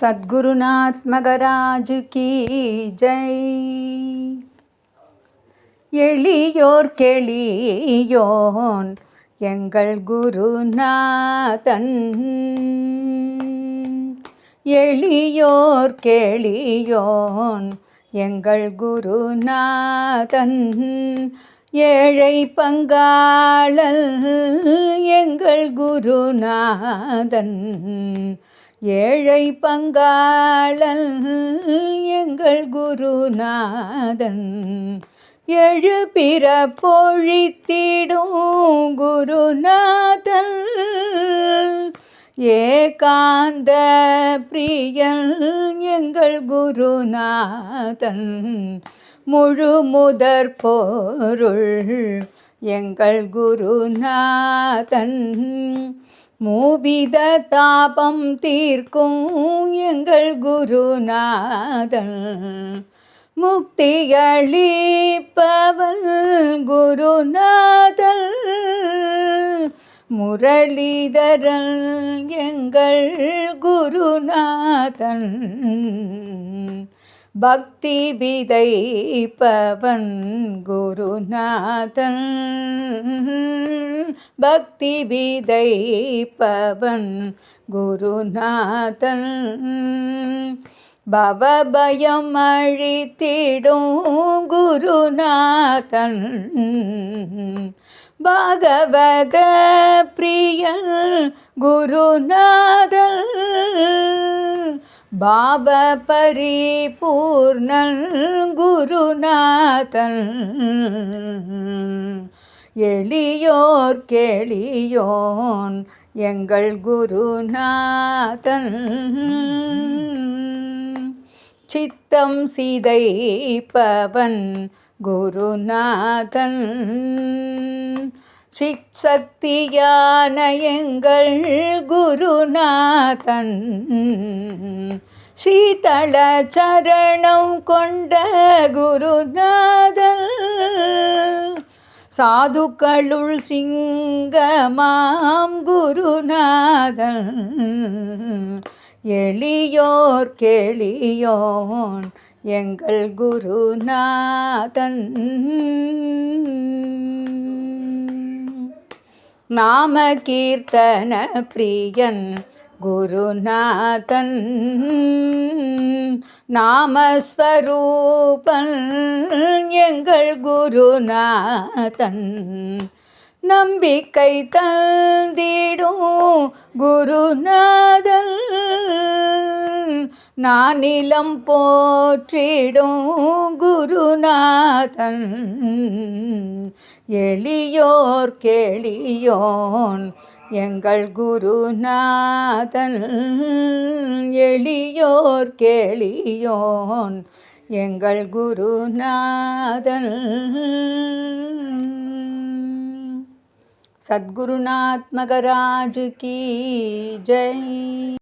சத்குருநாத்மகராஜு key Jai. எளியோர் கெளியோன் எங்கள் குருநாதன். எளியோர் கெளியோன் எங்கள் குருநாதன். ஏழை பங்காளல் எங்கள் குருநாதன். ஏழை பங்காளன் எங்கள் குருநாதன். எழு பிற பொழித்திடும் குருநாதன். ஏகாந்த பிரியன் எங்கள் குருநாதன். முழு முதற் பொருள் எங்கள் குருநாதன். மூவித தாபம் தீர்க்கும் எங்கள் குருநாதன். முக்தியளிப்பவன் குருநாதன். முரளிதரன் எங்கள் குருநாதன். பக்தி விதைப்பவன் குருநாதன். பக்தி விதைப்பவன் குருநாதன். பவபயம் அழித்திடும் குருநாதன். பாகவத பிரியன் குருநாதன். பாப பரிபூர்ணன் குருநாதன் எளியோர் கேளியோன் எங்கள் குருநாதன். சித்தம் சிதைப்பவன் குருநாதன். சிக்ஷக்தியான எங்கள் குருநாதன் சீதள சரணம் கொண்ட குருநாதன். சாதுக்களுள் சிங்கமாம் குருநாதன். எளியோர் கேளியோன் எங்கள் குருநாதன். நாம கீர்த்தன பிரியன் குருநாதன். நாமஸ்வரூபன் எங்கள் குருநாதன். நம்பிக்கை தந்திடும் குருநாதன். நானிலம் போற்றிடும் குருநாதன். எளியோர் கேளியோன் எங்கள் குருநாதன் எளியோர் கேளியோன் எங்கள் குருநாதன். சத்குருநாத்மகராஜு கி ஜெய்.